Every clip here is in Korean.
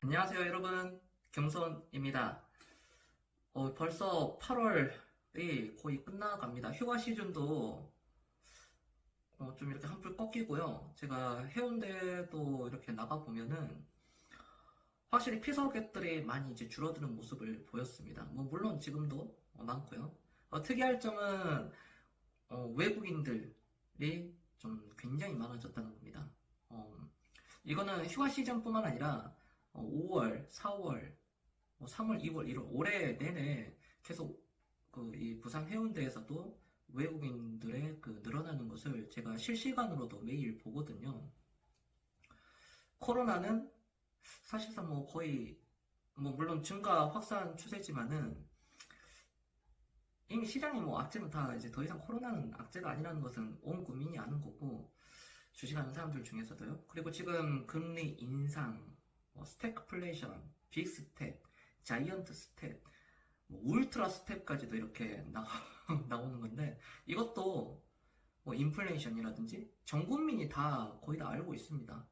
안녕하세요, 여러분. 경선입니다. 어, 벌써 8월이 거의 끝나갑니다. 휴가 시즌도 어, 좀 이렇게 한풀 꺾이고요. 제가 해운대도 이렇게 나가보면은 확실히 피서객들이 많이 이제 줄어드는 모습을 보였습니다. 뭐, 물론 지금도 어, 많고요. 어, 특이할 점은 어, 외국인들이 좀 굉장히 많아졌다는 겁니다. 어, 이거는 휴가 시즌뿐만 아니라 5월, 4월, 3월, 2월, 1월 올해 내내 계속 그 이 부산 해운대에서도 외국인들의 그 늘어나는 것을 제가 실시간으로도 매일 보거든요. 코로나는 사실상 뭐 거의 뭐 물론 증가 확산 추세지만은 이미 시장이 뭐 악재는 다 이제 더 이상 코로나는 악재가 아니라는 것은 온 국민이 아는 거고 주식하는 사람들 중에서도요. 그리고 지금 금리 인상 뭐 스태그플레이션, 빅스텝, 자이언트 스텝, 뭐 울트라 스텝까지도 이렇게 나, 나오는 건데 이것도 뭐 인플레이션이라든지 전 국민이 다 거의 다 알고 있습니다.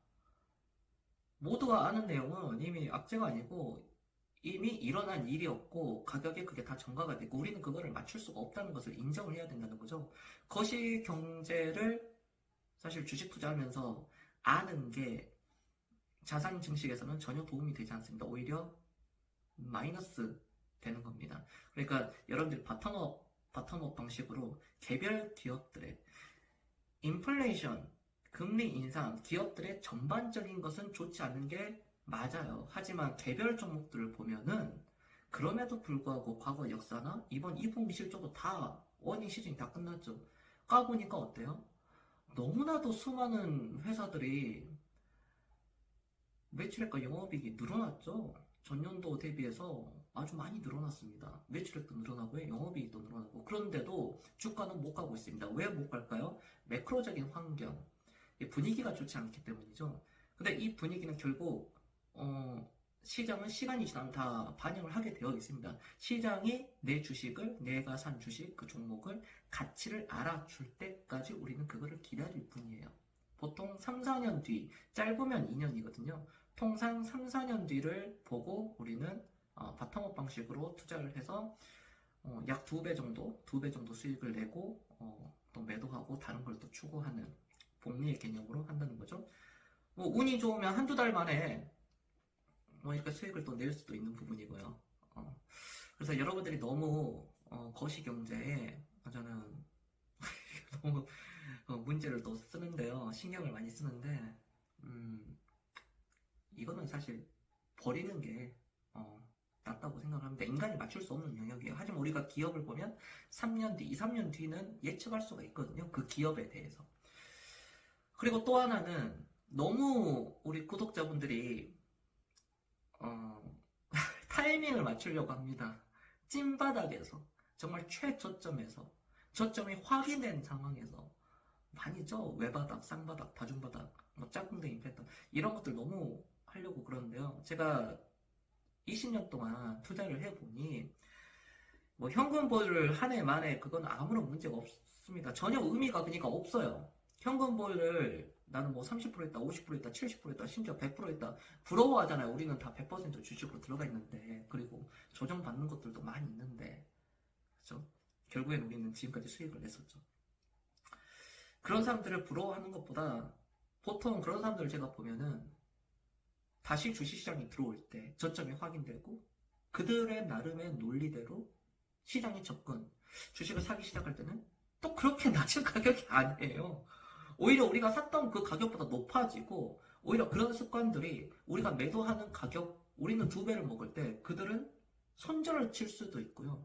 모두가 아는 내용은 이미 악재가 아니고 이미 일어난 일이었고 가격에 그게 다 전가가 되고 우리는 그거를 맞출 수가 없다는 것을 인정을 해야 된다는 거죠. 거시 경제를 사실 주식 투자하면서 아는 게 자산 증식에서는 전혀 도움이 되지 않습니다. 오히려 마이너스 되는 겁니다. 그러니까 여러분들이 바텀업, 바텀업 방식으로 개별 기업들의 인플레이션, 금리 인상, 기업들의 전반적인 것은 좋지 않은 게 맞아요. 하지만 개별 종목들을 보면은 그럼에도 불구하고 과거 역사나 이번 2분기 실적도 다 원인 시즌이 다 끝났죠. 까보니까 어때요? 너무나도 수많은 회사들이 매출액과 영업이익이 늘어났죠. 전년도 대비해서 아주 많이 늘어났습니다. 매출액도 늘어나고요, 영업이익도 늘어나고 그런데도 주가는 못 가고 있습니다. 왜 못 갈까요? 매크로적인 환경, 분위기가 좋지 않기 때문이죠. 근데 이 분위기는 결국 어, 시장은 시간이 지나면 다 반영을 하게 되어 있습니다. 시장이 내 주식을 내가 산 주식 그 종목을 가치를 알아줄 때까지 우리는 그거를 기다릴 뿐이에요. 보통 3, 4년 뒤, 짧으면 2년이거든요. 통상 3, 4년 뒤를 보고 우리는 어, 바텀업 방식으로 투자를 해서 어, 약 2배 정도, 2배 정도 수익을 내고 어, 또 매도하고 다른 걸 또 추구하는 복리의 개념으로 한다는 거죠. 뭐 운이 좋으면 한두 달 만에 뭐 이렇게 수익을 또 낼 수도 있는 부분이고요. 어, 그래서 여러분들이 너무 어, 거시 경제에 저는 너무 어, 문제를 또 쓰는데요. 신경을 많이 쓰는데, 음, 이거는 사실 버리는 게, 어, 낫다고 생각을 합니다. 인간이 맞출 수 없는 영역이에요. 하지만 우리가 기업을 보면 3년 뒤, 2, 3년 뒤는 예측할 수가 있거든요. 그 기업에 대해서. 그리고 또 하나는 너무 우리 구독자분들이, 어, 타이밍을 맞추려고 합니다. 찐바닥에서, 정말 최저점에서, 저점이 확인된 상황에서, 많이죠. 외바닥, 쌍바닥, 다중바닥, 뭐 짝꿍댕이 패턴 이런 것들 너무 하려고 그러는데요. 제가 20년 동안 투자를 해보니 뭐 현금 보유를 한 해 만에 그건 아무런 문제가 없습니다. 전혀 의미가 그러니까 없어요. 현금 보유를 나는 뭐 30% 했다, 50% 했다, 70% 했다, 심지어 100% 했다. 부러워하잖아요. 우리는 다 100% 주식으로 들어가 있는데 그리고 조정받는 것들도 많이 있는데 그렇죠? 결국엔 우리는 지금까지 수익을 냈었죠. 그런 사람들을 부러워하는 것보다 보통 그런 사람들을 제가 보면은 다시 주식시장이 들어올 때 저점이 확인되고 그들의 나름의 논리대로 시장에 접근, 주식을 사기 시작할 때는 또 그렇게 낮은 가격이 아니에요. 오히려 우리가 샀던 그 가격보다 높아지고 오히려 그런 습관들이 우리가 매도하는 가격, 우리는 두 배를 먹을 때 그들은 손절을 칠 수도 있고요.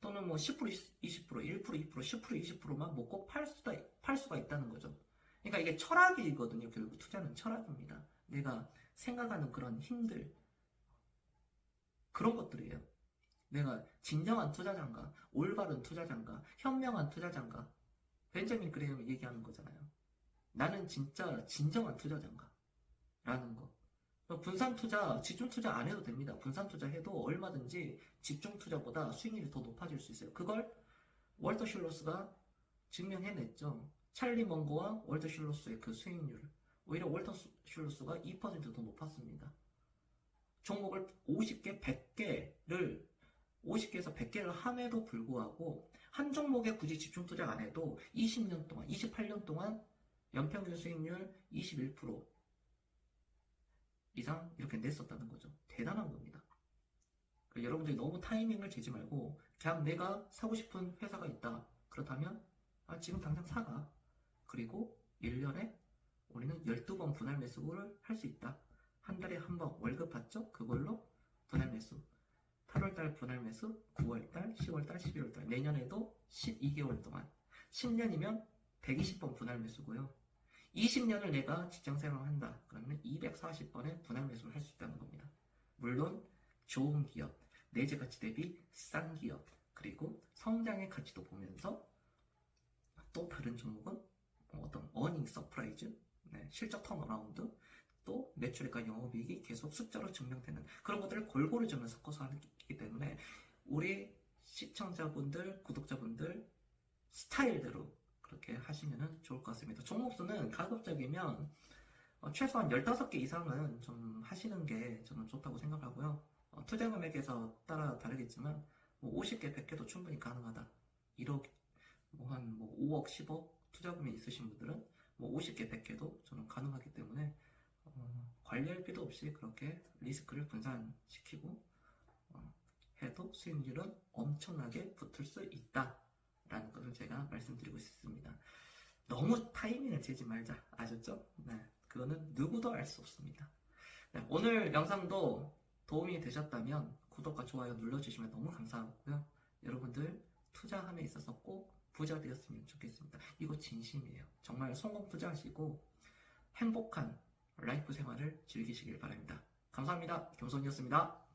또는 뭐 10%, 20%, 1%, 2%, 10%, 20%만 먹고 팔 수가, 팔 수가 있다는 거죠. 그러니까 이게 철학이거든요. 결국 투자는 철학입니다. 내가 생각하는 그런 힘들, 그런 것들이에요. 내가 진정한 투자자인가, 올바른 투자자인가, 현명한 투자자인가, 벤자민 그레이엄이 얘기하는 거잖아요. 나는 진짜 진정한 투자자인가? 라는 거. 분산 투자, 집중 투자 안 해도 됩니다. 분산 투자 해도 얼마든지 집중 투자보다 수익률이 더 높아질 수 있어요. 그걸 월터 슐로스가 증명해냈죠. 찰리 먼고와 월터 슐로스의 그 수익률. 오히려 월터 슐로스가 2%더 높았습니다. 종목을 50개, 100개를 50개에서 100개를 함에도 불구하고 한 종목에 굳이 집중 투자 안 해도 20년 동안, 28년 동안 연평균 수익률 21% 이상 이렇게 냈었다는 거죠. 대단한 겁니다. 그 여러분들이 너무 타이밍을 재지 말고 그냥 내가 사고 싶은 회사가 있다. 그렇다면 아, 지금 당장 사가. 그리고 1년에 우리는 12번 분할 매수를 할 수 있다. 한 달에 한 번 월급 받죠? 그걸로 분할 매수. 8월달 분할 매수, 9월달, 10월달, 11월달. 내년에도 12개월 동안. 10년이면 120번 분할 매수고요. 20년을 내가 직장 생활을 한다. 그러면 240번의 분할 매수를 할 수 있다는 겁니다. 물론 좋은 기업, 내재 가치 대비 싼 기업, 그리고 성장의 가치도 보면서 또 다른 종목은 어떤 어닝 서프라이즈, 네, 실적 턴어라운드, 또 매출액과 영업이익이 계속 숫자로 증명되는 그런 것들을 골고루 좀 섞어서 하기 때문에 우리 시청자분들, 구독자분들 스타일대로 그렇게 하시면 좋을 것 같습니다. 종목수는 가급적이면 어, 최소한 15개 이상은 좀 하시는 게 저는 좋다고 생각하고요. 어, 투자 금액에서 따라 다르겠지만 뭐 50개, 100개도 충분히 가능하다. 1억, 뭐한뭐 5억, 10억 투자금이 있으신 분들은 뭐 50개, 100개도 저는 가능하기 때문에 어, 관리할 필요 없이 그렇게 리스크를 분산시키고 어, 해도 수익률은 엄청나게 붙을 수 있다 라는 것을 제가 말씀드리고 싶습니다. 너무 타이밍을 재지 말자 아셨죠? 네, 그거는 누구도 알 수 없습니다. 네, 오늘 영상도 도움이 되셨다면 구독과 좋아요 눌러주시면 너무 감사하고요. 여러분들 투자함에 있어서 꼭 부자 되었으면 좋겠습니다. 이거 진심이에요. 정말 성공 투자하시고 행복한 라이프 생활을 즐기시길 바랍니다. 감사합니다. 겸손이었습니다.